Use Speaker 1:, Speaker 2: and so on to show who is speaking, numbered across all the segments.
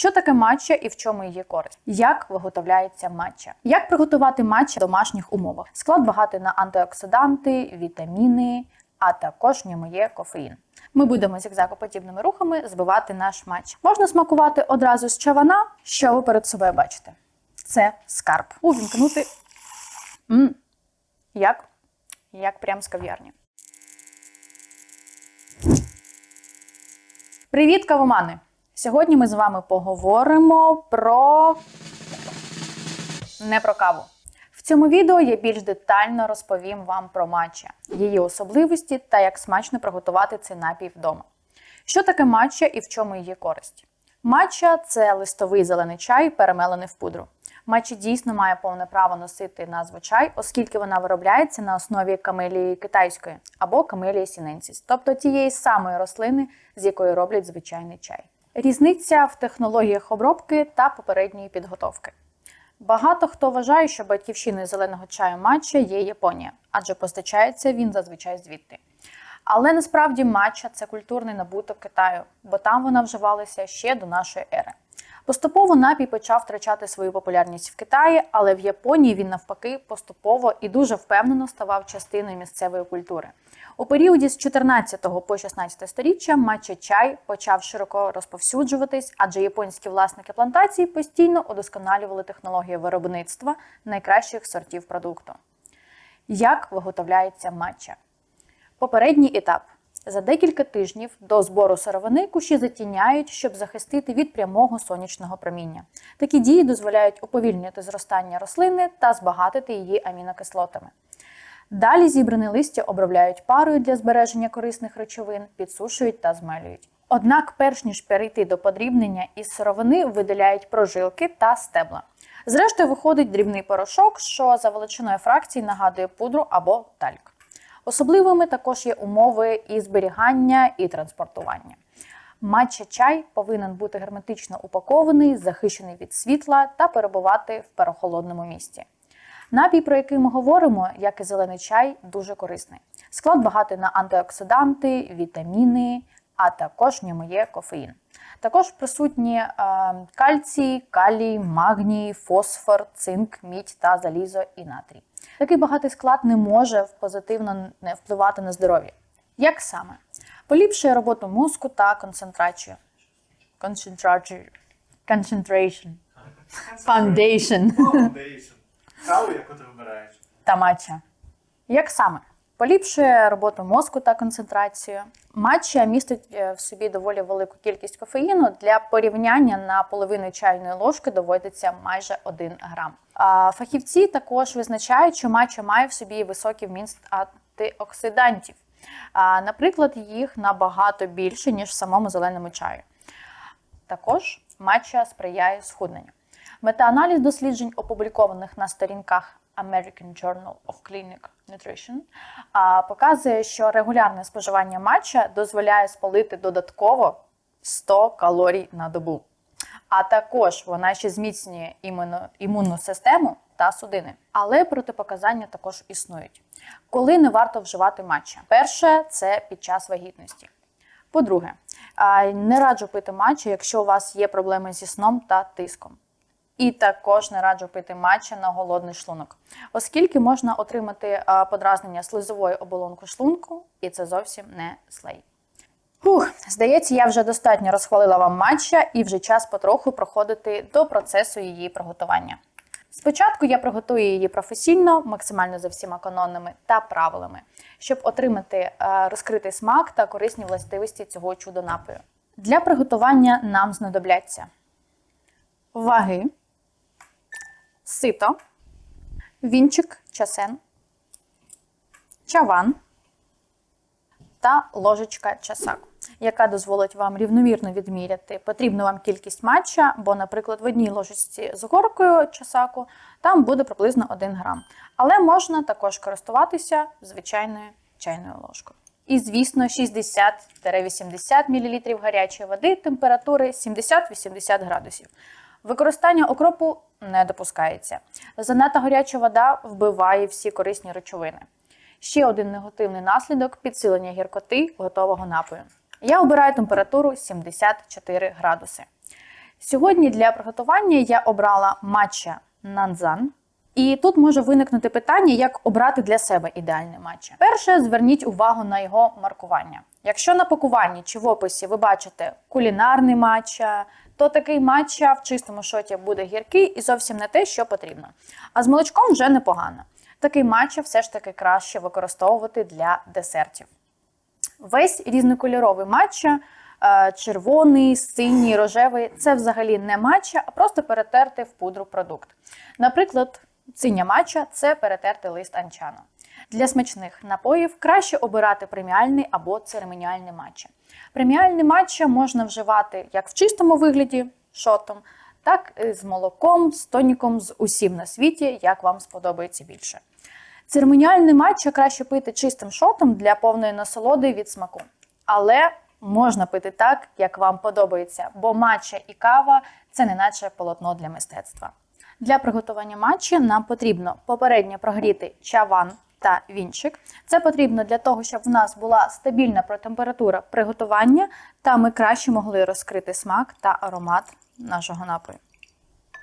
Speaker 1: Що таке матча і в чому її користь? Як виготовляється матча? Як приготувати матча в домашніх умовах? Склад багатий на антиоксиданти, вітаміни, а також в ньому є кофеїн. Ми будемо зігзагоподібними рухами збивати наш матч. Можна смакувати одразу з чавана, що ви перед собою бачите. Це скарб. Увімкнути. м Як? Як прям з кав'ярні. Привіт, кавомани! Сьогодні ми з вами поговоримо про не про каву. В цьому відео я більш детально розповім вам про матча, її особливості та як смачно приготувати цей напій вдома. Що таке матча і в чому її користь? Матча це листовий зелений чай, перемелений в пудру. Матча дійсно має повне право носити назву чай, оскільки вона виробляється на основі камелії китайської або камелії сіненсіс, тобто тієї самої рослини, з якої роблять звичайний чай. Різниця в технологіях обробки та попередньої підготовки. Багато хто вважає, що батьківщиною зеленого чаю матча є Японія, адже постачається він зазвичай звідти. Але насправді матча це культурний набуток Китаю, бо там вона вживалася ще до нашої ери. Поступово напій почав втрачати свою популярність в Китаї, але в Японії він навпаки поступово і дуже впевнено ставав частиною місцевої культури. У періоді з 14 по 16 сторіччя матча чай почав широко розповсюджуватись, адже японські власники плантацій постійно удосконалювали технології виробництва найкращих сортів продукту. Як виготовляється матча? Попередній етап. За декілька тижнів до збору сировини кущі затіняють, щоб захистити від прямого сонячного проміння. Такі дії дозволяють уповільнити зростання рослини та збагатити її амінокислотами. Далі зібране листя обробляють парою для збереження корисних речовин, підсушують та змелюють. Однак, перш ніж перейти до подрібнення із сировини, видаляють прожилки та стебла. Зрештою, виходить дрібний порошок, що за величиною фракції нагадує пудру або тальк. Особливими також є умови і зберігання, і транспортування. Матча чай повинен бути герметично упакований, захищений від світла та перебувати в перехолодному місці. Напій, про який ми говоримо, як і зелений чай, дуже корисний. Склад багатий на антиоксиданти, вітаміни, а також в ньому є кофеїн. Також присутні е, кальцій, калій, магній, фосфор, цинк, мідь та залізо і натрій. Такий багатий склад не може позитивно не впливати на здоров'я. Як саме? Поліпшує роботу мозку та концентрацію. Концентрацію. Concentration. Foundation.
Speaker 2: Foundation. Каву, яку ти вибираєш.
Speaker 1: та матча. Як саме? Поліпшує роботу мозку та концентрацію. Матча містить е, в собі доволі велику кількість кофеїну. Для порівняння на половину чайної ложки доводиться майже 1 грам. Фахівці також визначають, що матча має в собі високий вміст антиоксидантів. Наприклад, їх набагато більше, ніж в самому зеленому чаю. Також матча сприяє схудненню. Метааналіз досліджень, опублікованих на сторінках American Journal of Clinic Nutrition, показує, що регулярне споживання матча дозволяє спалити додатково 100 калорій на добу. А також вона ще зміцнює імуно, імунну систему та судини. Але протипоказання також існують. Коли не варто вживати матча? Перше це під час вагітності. По-друге, не раджу пити матча, якщо у вас є проблеми зі сном та тиском. І також не раджу пити матча на голодний шлунок, оскільки можна отримати подразнення слизової оболонки шлунку, і це зовсім не слей. Фух, здається, я вже достатньо розхвалила вам матча і вже час потроху проходити до процесу її приготування. Спочатку я приготую її професійно, максимально за всіма канонами та правилами, щоб отримати розкритий смак та корисні властивості цього чудо напою. Для приготування нам знадобляться ваги, сито, вінчик, часен, чаван та ложечка часаку, яка дозволить вам рівномірно відміряти потрібну вам кількість матча, бо, наприклад, в одній ложечці з горкою часаку там буде приблизно 1 грам. Але можна також користуватися звичайною чайною ложкою. І, звісно, 60-80 мл гарячої води температури 70-80 градусів. Використання окропу не допускається. Занадто гаряча вода вбиває всі корисні речовини. Ще один негативний наслідок підсилення гіркоти готового напою. Я обираю температуру 74 градуси. Сьогодні для приготування я обрала матча нанзан. І тут може виникнути питання, як обрати для себе ідеальний матча. Перше, зверніть увагу на його маркування. Якщо на пакуванні чи в описі ви бачите кулінарний матча, то такий матча в чистому шоті буде гіркий і зовсім не те, що потрібно. А з молочком вже непогано. Такий матча все ж таки краще використовувати для десертів. Весь різнокольоровий матча, е, червоний, синій, рожевий це взагалі не матча, а просто перетертий в пудру продукт. Наприклад, синя матча це перетертий лист анчану. Для смачних напоїв краще обирати преміальний або церемоніальний матча. Преміальний матча можна вживати як в чистому вигляді шотом, так і з молоком, з тоніком, з усім на світі, як вам сподобається більше. Церемоніальний матча краще пити чистим шотом для повної насолоди від смаку. Але можна пити так, як вам подобається, бо матча і кава це не наче полотно для мистецтва. Для приготування матчі нам потрібно попередньо прогріти чаван та вінчик. Це потрібно для того, щоб в нас була стабільна температура приготування, та ми краще могли розкрити смак та аромат нашого напою.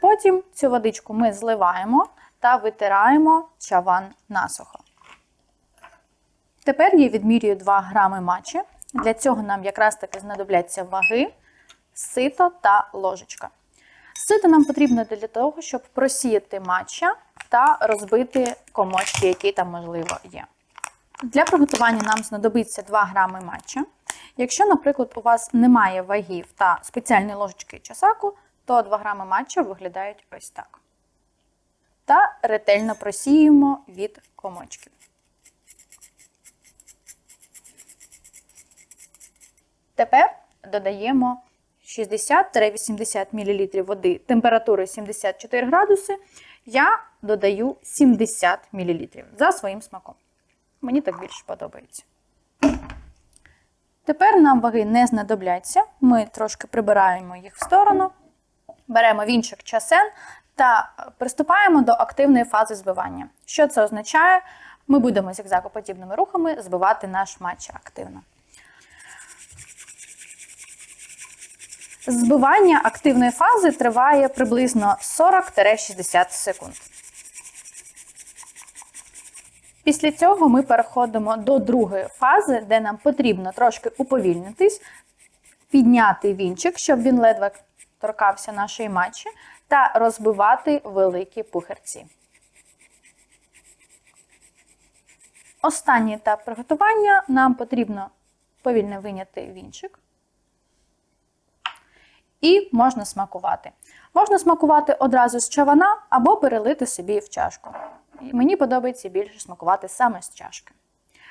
Speaker 1: Потім цю водичку ми зливаємо та витираємо чаван насухо. Тепер я відмірюю 2 грами матчі. Для цього нам якраз таки знадобляться ваги, сито та ложечка. Сито нам потрібно для того, щоб просіяти матча та розбити комочки, які там можливо є. Для приготування нам знадобиться 2 грами матча. Якщо, наприклад, у вас немає вагів та спеціальної ложечки часаку, то 2 грами матча виглядають ось так. Та ретельно просіємо від комочків. Тепер додаємо 60-80 мл води температури 74 градуси. Я додаю 70 мл за своїм смаком. Мені так більше подобається. Тепер нам ваги не знадобляться. Ми трошки прибираємо їх в сторону, беремо вінчик часен та приступаємо до активної фази збивання. Що це означає? Ми будемо зігзагоподібними рухами збивати наш матч активно. Збивання активної фази триває приблизно 40-60 секунд. Після цього ми переходимо до другої фази, де нам потрібно трошки уповільнитись, підняти вінчик, щоб він ледве торкався нашої матчі, та розбивати великі пухерці. Останній етап приготування нам потрібно повільно виняти вінчик. І можна смакувати. Можна смакувати одразу з чавана або перелити собі в чашку. Мені подобається більше смакувати саме з чашки.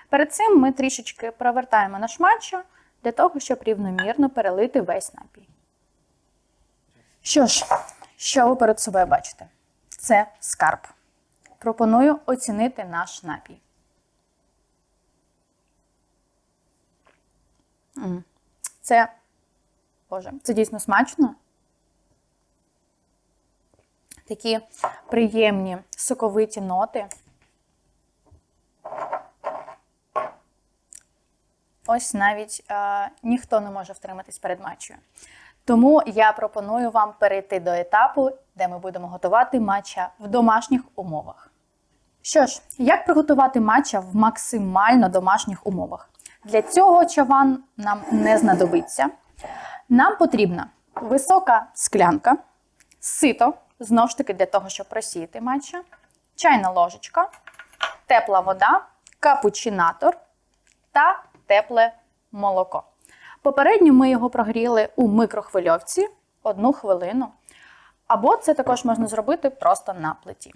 Speaker 1: Перед цим ми трішечки провертаємо наш матча для того, щоб рівномірно перелити весь напій. Що ж, що ви перед собою бачите? Це скарб. Пропоную оцінити наш напій. Це Боже, це дійсно смачно. Такі приємні соковиті ноти. Ось навіть е, ніхто не може втриматись перед матчею. Тому я пропоную вам перейти до етапу, де ми будемо готувати матча в домашніх умовах. Що ж, як приготувати матча в максимально домашніх умовах? Для цього чаван нам не знадобиться. Нам потрібна висока склянка, сито, знову ж таки, для того, щоб просіяти матча, чайна ложечка, тепла вода, капучинатор та тепле молоко. Попередньо ми його прогріли у микрохвильовці одну хвилину. Або це також можна зробити просто на плиті.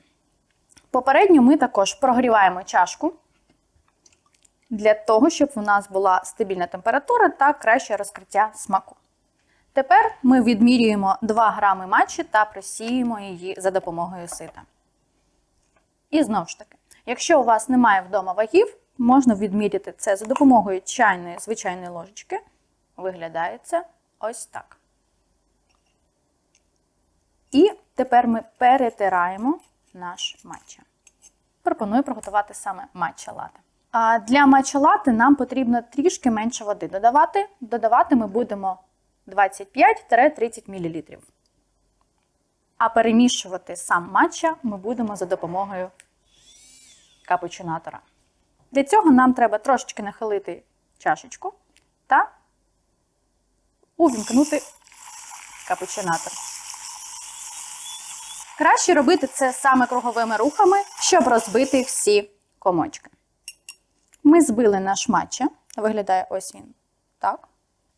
Speaker 1: Попередньо ми також прогріваємо чашку для того, щоб у нас була стабільна температура та краще розкриття смаку. Тепер ми відмірюємо 2 грами матчі та просіємо її за допомогою сита. І знову ж таки, якщо у вас немає вдома вагів, можна відміряти це за допомогою чайної звичайної ложечки. Виглядає це ось так. І тепер ми перетираємо наш матча. Пропоную приготувати саме матча лате. А для матча лате нам потрібно трішки менше води додавати. Додавати ми будемо 25-30 мл. А перемішувати сам матча ми будемо за допомогою капучинатора. Для цього нам треба трошечки нахилити чашечку та увімкнути капучинатор. Краще робити це саме круговими рухами, щоб розбити всі комочки. Ми збили наш матча. Виглядає ось він. Так.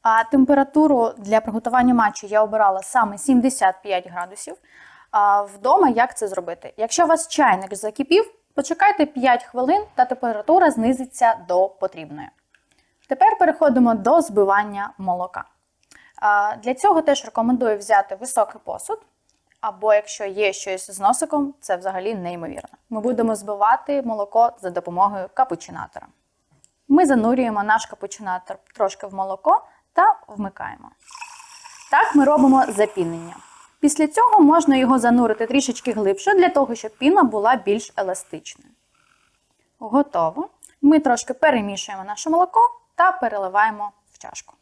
Speaker 1: А температуру для приготування матчу я обирала саме 75 градусів. А вдома як це зробити? Якщо у вас чайник закипів, почекайте 5 хвилин та температура знизиться до потрібної. Тепер переходимо до збивання молока. А, Для цього теж рекомендую взяти високий посуд, або якщо є щось з носиком, це взагалі неймовірно. Ми будемо збивати молоко за допомогою капучинатора. Ми занурюємо наш капучинатор трошки в молоко та вмикаємо. Так ми робимо запінення. Після цього можна його занурити трішечки глибше, для того, щоб піна була більш еластичною. Готово. Ми трошки перемішуємо наше молоко та переливаємо в чашку.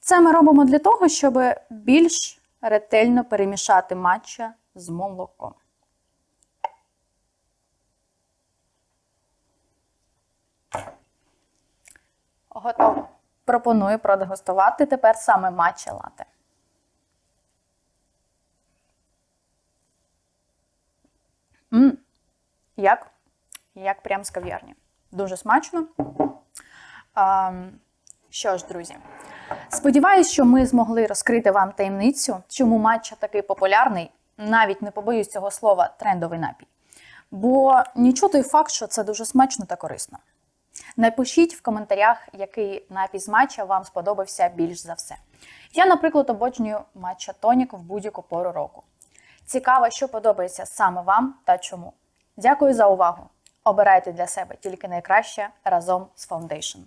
Speaker 1: Це ми робимо для того, щоб більш ретельно перемішати матча з молоком. Готово. Пропоную продегустувати тепер саме матча лате. М, Як? Як прям з кав'ярні. Дуже смачно. А, що ж, друзі, сподіваюсь, що ми змогли розкрити вам таємницю, чому матча такий популярний, навіть не побоюсь цього слова, трендовий напій. Бо нічого той факт, що це дуже смачно та корисно. Напишіть в коментарях, який напій з матча вам сподобався більш за все. Я, наприклад, обожнюю матча тонік в будь-яку пору року. Цікаво, що подобається саме вам та чому. Дякую за увагу! Обирайте для себе тільки найкраще разом з Foundation.